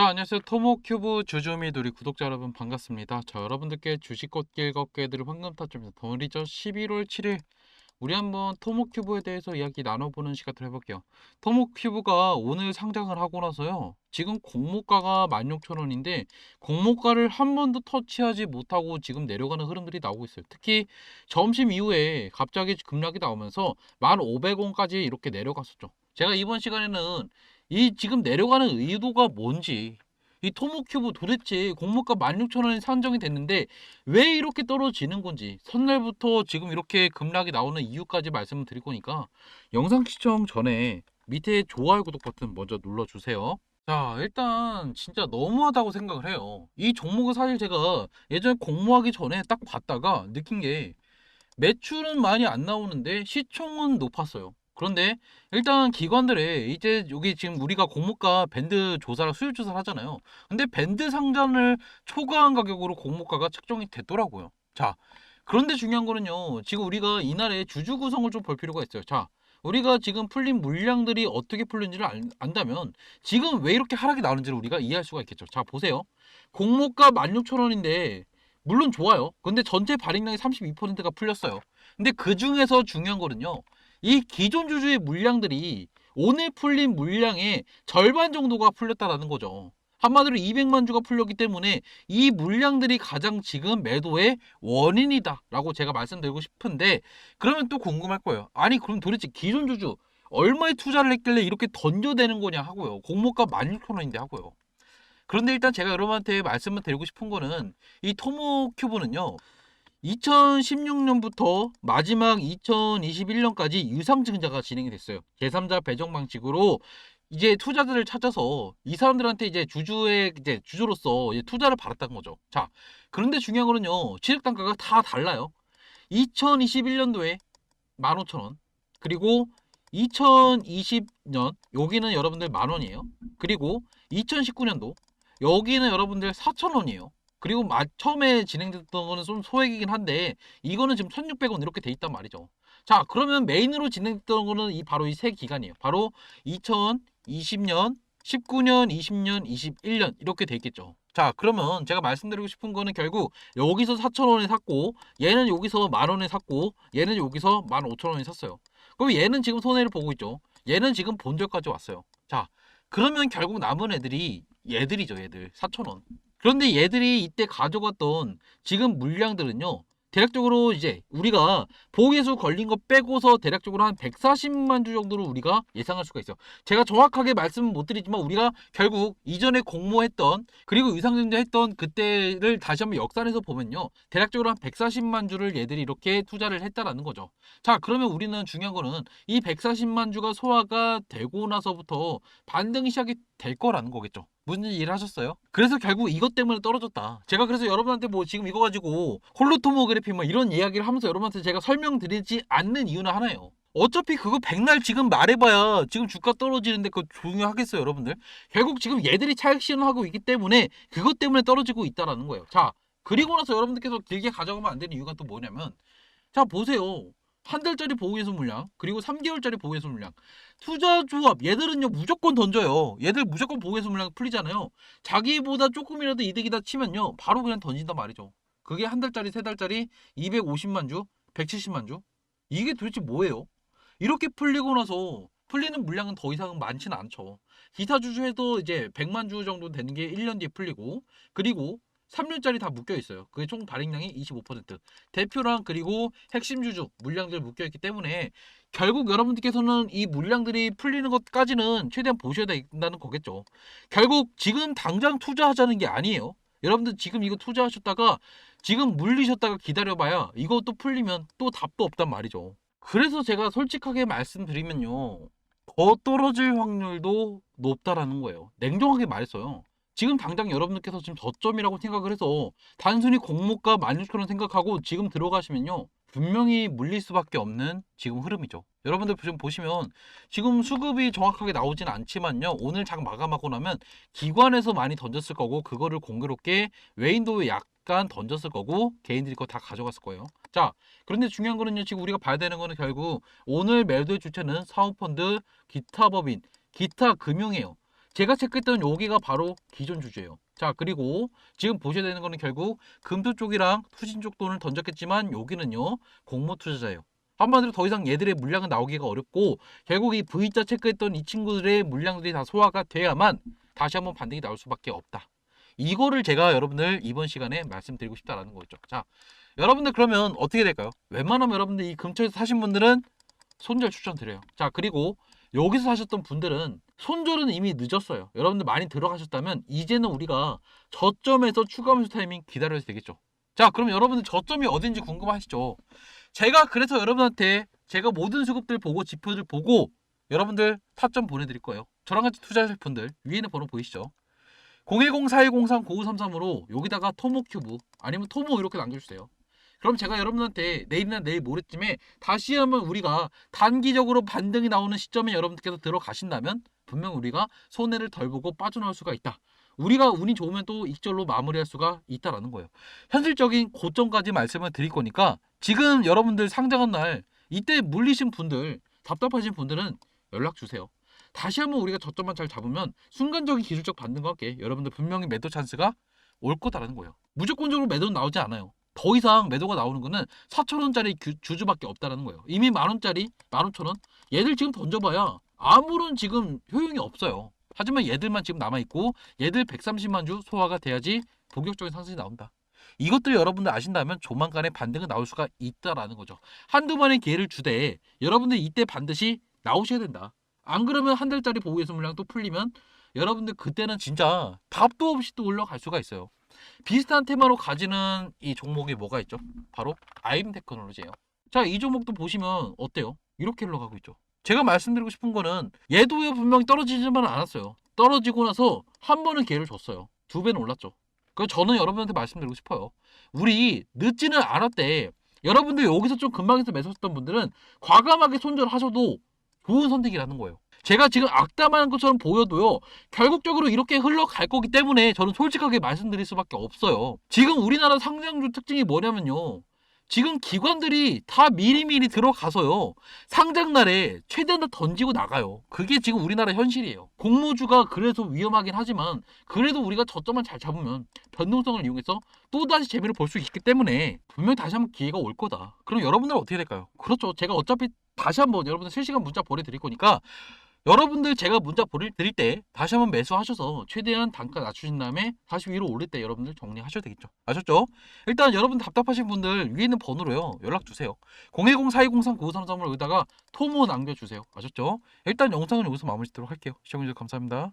자, 안녕하세요. 토모큐브 주주미 누리 구독자 여러분 반갑습니다. 자, 여러분들께 주식꽃 길겁게들 황금 타점에서 덩어리죠 11월 7일 우리 한번 토모큐브에 대해서 이야기 나눠보는 시간을 해볼게요. 토모큐브가 오늘 상장을 하고 나서요. 지금 공모가가 16,000원인데 공모가를 한 번도 터치하지 못하고 지금 내려가는 흐름들이 나오고 있어요. 특히 점심 이후에 갑자기 급락이 나오면서 1,500원까지 이렇게 내려갔었죠. 제가 이번 시간에는 이 지금 내려가는 의도가 뭔지 이 토모큐브 도대체 공모가 16,000원이 산정이 됐는데 왜 이렇게 떨어지는 건지 첫날부터 지금 이렇게 급락이 나오는 이유까지 말씀을 드릴 거니까 영상 시청 전에 밑에 좋아요 구독 버튼 먼저 눌러주세요. 자 일단 진짜 너무하다고 생각을 해요. 이 종목은 사실 제가 예전에 공모하기 전에 딱 봤다가 느낀 게 매출은 많이 안 나오는데 시총은 높았어요. 그런데 일단 기관들의 이제 여기 지금 우리가 공모가 밴드 조사랑 수요 조사를 하잖아요. 근데 밴드 상단을 초과한 가격으로 공모가가 책정이 됐더라고요. 자, 그런데 중요한 거는요. 지금 우리가 이날의 주주 구성을 좀 볼 필요가 있어요. 자, 우리가 지금 풀린 물량들이 어떻게 풀린지를 안, 안다면 지금 왜 이렇게 하락이 나오는지를 우리가 이해할 수가 있겠죠. 자, 보세요. 공모가 16,000원인데 물론 좋아요. 근데 전체 발행량이 32%가 풀렸어요. 근데 그 중에서 중요한 거는요. 이 기존 주주의 물량들이 오늘 풀린 물량의 절반 정도가 풀렸다라는 거죠. 한마디로 200만 주가 풀렸기 때문에 이 물량들이 가장 지금 매도의 원인이다 라고 제가 말씀드리고 싶은데 그러면 또 궁금할 거예요. 아니 그럼 도대체 기존 주주 얼마에 투자를 했길래 이렇게 던져대는 거냐 하고요. 공모가 16,000원인데 하고요. 그런데 일단 제가 여러분한테 말씀을 드리고 싶은 거는 이 토모큐브는요. 2016년부터 마지막 2021년까지 유상증자가 진행이 됐어요. 제3자 배정 방식으로 이제 투자들을 찾아서 이 사람들한테 이제 주주의 이제 주주로서 이제 투자를 받았다는 거죠. 자, 그런데 중요한 거는요. 취득 단가가 다 달라요. 2021년도에 15,000원. 그리고 2020년 여기는 여러분들 만 원이에요. 그리고 2019년도 여기는 여러분들 4,000원이에요. 그리고 마, 처음에 진행됐던 거는 좀 소액이긴 한데 이거는 지금 1,600원 이렇게 돼 있단 말이죠. 자, 그러면 메인으로 진행됐던 거는 이 바로 이 세 기간이에요. 바로 2020년, 19년, 20년, 21년 이렇게 돼 있겠죠. 자, 그러면 제가 말씀드리고 싶은 거는 결국 여기서 4,000원에 샀고 얘는 여기서 만 원에 샀고 얘는 여기서 15,000원에 샀어요. 그럼 얘는 지금 손해를 보고 있죠. 얘는 지금 본절까지 왔어요. 자, 그러면 결국 남은 애들이 얘들이죠, 얘들. 4,000원. 그런데 얘들이 이때 가져갔던 지금 물량들은요. 대략적으로 이제 우리가 보호개수 걸린 거 빼고서 대략적으로 한 140만 주 정도로 우리가 예상할 수가 있어요. 제가 정확하게 말씀은 못 드리지만 우리가 결국 이전에 공모했던 그리고 유상증자 했던 그때를 다시 한번 역산해서 보면요. 대략적으로 한 140만 주를 얘들이 이렇게 투자를 했다라는 거죠. 자, 그러면 우리는 중요한 거는 이 140만 주가 소화가 되고 나서부터 반등이 시작이 될 거라는 거겠죠. 무슨 일 하셨어요? 그래서 결국 이것 때문에 떨어졌다. 제가 그래서 여러분한테 뭐 지금 이거 가지고 홀로토모그래피 뭐 이런 이야기를 하면서 여러분한테 제가 설명드리지 않는 이유는 하나예요. 어차피 그거 백날 지금 말해봐야 지금 주가 떨어지는데 그거 중요하겠어요, 여러분들? 결국 지금 얘들이 차익 실현하고 있기 때문에 그것 때문에 떨어지고 있다라는 거예요. 자, 그리고 나서 여러분들께서 길게 가져가면 안 되는 이유가 또 뭐냐면, 자 보세요. 한 달짜리 보호예수 물량 그리고 3개월짜리 보호예수 물량. 투자 조합 얘들은요 무조건 던져요. 얘들 무조건 보호예수 물량 풀리잖아요. 자기보다 조금이라도 이득이다 치면요 바로 그냥 던진단 말이죠. 그게 한 달짜리 세 달짜리 250만 주 170만 주? 이게 도대체 뭐예요? 이렇게 풀리고 나서 풀리는 물량은 더 이상은 많지는 않죠. 기타 주주에도 이제 100만 주 정도 되는 게 1년 뒤에 풀리고 그리고 3년짜리 다 묶여 있어요. 그게 총 발행량이 25%. 대표랑 그리고 핵심 주주 물량들 묶여 있기 때문에 결국 여러분들께서는 이 물량들이 풀리는 것까지는 최대한 보셔야 된다는 거겠죠. 결국 지금 당장 투자하자는 게 아니에요. 여러분들 지금 이거 투자하셨다가 지금 물리셨다가 기다려봐야 이것도 풀리면 또 답도 없단 말이죠. 그래서 제가 솔직하게 말씀드리면요. 더 떨어질 확률도 높다라는 거예요. 냉정하게 말했어요. 지금 당장 여러분들께서 지금 저점이라고 생각을 해서 단순히 공모가 16,000원 생각하고 지금 들어가시면요. 분명히 물릴 수밖에 없는 지금 흐름이죠. 여러분들 지금 보시면 지금 수급이 정확하게 나오진 않지만요. 오늘 장 마감하고 나면 기관에서 많이 던졌을 거고 그거를 공교롭게 외인도 약간 던졌을 거고 개인들이 거 다 가져갔을 거예요. 자, 그런데 중요한 거는요. 지금 우리가 봐야 되는 거는 결국 오늘 매도의 주체는 사모펀드, 기타 법인, 기타 금융이에요. 제가 체크했던 여기가 바로 기존 주주예요. 자 그리고 지금 보셔야 되는 거는 결국 금투 쪽이랑 투신 쪽 돈을 던졌겠지만 여기는요 공모 투자자예요. 한마디로 더 이상 얘들의 물량은 나오기가 어렵고 결국 이 V자 체크했던 이 친구들의 물량들이 다 소화가 돼야만 다시 한번 반등이 나올 수밖에 없다. 이거를 제가 여러분들 이번 시간에 말씀드리고 싶다라는 거죠. 자, 여러분들 그러면 어떻게 될까요? 웬만하면 여러분들 이 근처에서 사신 분들은 손절 추천드려요. 자, 그리고 여기서 사셨던 분들은 손절은 이미 늦었어요. 여러분들 많이 들어가셨다면 이제는 우리가 저점에서 추가 매수 타이밍 기다려야 되겠죠. 자, 그럼 여러분들 저점이 어딘지 궁금하시죠? 제가 그래서 여러분한테 제가 모든 수급들 보고 지표들 보고 여러분들 타점 보내드릴 거예요. 저랑 같이 투자하실 분들 위에는 번호 보이시죠? 010-4103-9533으로 여기다가 토모 큐브 아니면 토모 이렇게 남겨주세요. 그럼 제가 여러분한테 내일이나 내일 모레쯤에 다시 한번 우리가 단기적으로 반등이 나오는 시점에 여러분들께서 들어가신다면 분명 우리가 손해를 덜 보고 빠져나올 수가 있다. 우리가 운이 좋으면 또 익절로 마무리할 수가 있다라는 거예요. 현실적인 고점까지 말씀을 드릴 거니까 지금 여러분들 상장한 날 이때 물리신 분들 답답하신 분들은 연락 주세요. 다시 한번 우리가 저점만 잘 잡으면 순간적인 기술적 반등과 함께 여러분들 분명히 매도 찬스가 올 거다라는 거예요. 무조건적으로 매도는 나오지 않아요. 더 이상 매도가 나오는 거는 4천원짜리 주주밖에 없다라는 거예요. 이미 만원짜리, 15,000원 얘들 지금 던져봐야 아무런 지금 효용이 없어요. 하지만 얘들만 지금 남아있고 얘들 130만 주 소화가 돼야지 본격적인 상승이 나온다. 이것들 여러분들 아신다면 조만간에 반등은 나올 수가 있다라는 거죠. 한두 번의 기회를 주되 여러분들 이때 반드시 나오셔야 된다. 안 그러면 한 달짜리 보호 예수 물량 또 풀리면 여러분들 그때는 진짜 답도 없이 또 올라갈 수가 있어요. 비슷한 테마로 가지는 이 종목이 뭐가 있죠? 바로 아임 테크놀로지예요. 자, 이 종목도 보시면 어때요? 이렇게 흘러가고 있죠. 제가 말씀드리고 싶은 거는 얘도 분명히 떨어지지만 않았어요. 떨어지고 나서 한 번은 기회를 줬어요. 두 배는 올랐죠. 그 저는 여러분한테 말씀드리고 싶어요. 우리 늦지는 않았대. 여러분들 여기서 좀 금방에서 매수했던 분들은 과감하게 손절하셔도 좋은 선택이라는 거예요. 제가 지금 악담하는 것처럼 보여도요, 결국적으로 이렇게 흘러갈 거기 때문에 저는 솔직하게 말씀드릴 수밖에 없어요. 지금 우리나라 상장주 특징이 뭐냐면요. 지금 기관들이 다 미리미리 들어가서요. 상장날에 최대한 다 던지고 나가요. 그게 지금 우리나라 현실이에요. 공모주가 그래서 위험하긴 하지만 그래도 우리가 저점만 잘 잡으면 변동성을 이용해서 또다시 재미를 볼 수 있기 때문에 분명히 다시 한번 기회가 올 거다. 그럼 여러분들은 어떻게 될까요? 그렇죠. 제가 어차피 다시 한번 여러분들 실시간 문자 보내드릴 거니까 여러분들 제가 문자 보내드릴 때 다시 한번 매수하셔서 최대한 단가 낮추신 다음에 다시 위로 올릴 때 여러분들 정리하셔야 되겠죠. 아셨죠? 일단 여러분 답답하신 분들 위에 있는 번호로요. 연락 주세요. 010-4203-9533으로 여기다가 토모 남겨주세요. 아셨죠? 일단 영상은 여기서 마무리 짓도록 할게요. 시청해주셔서 감사합니다.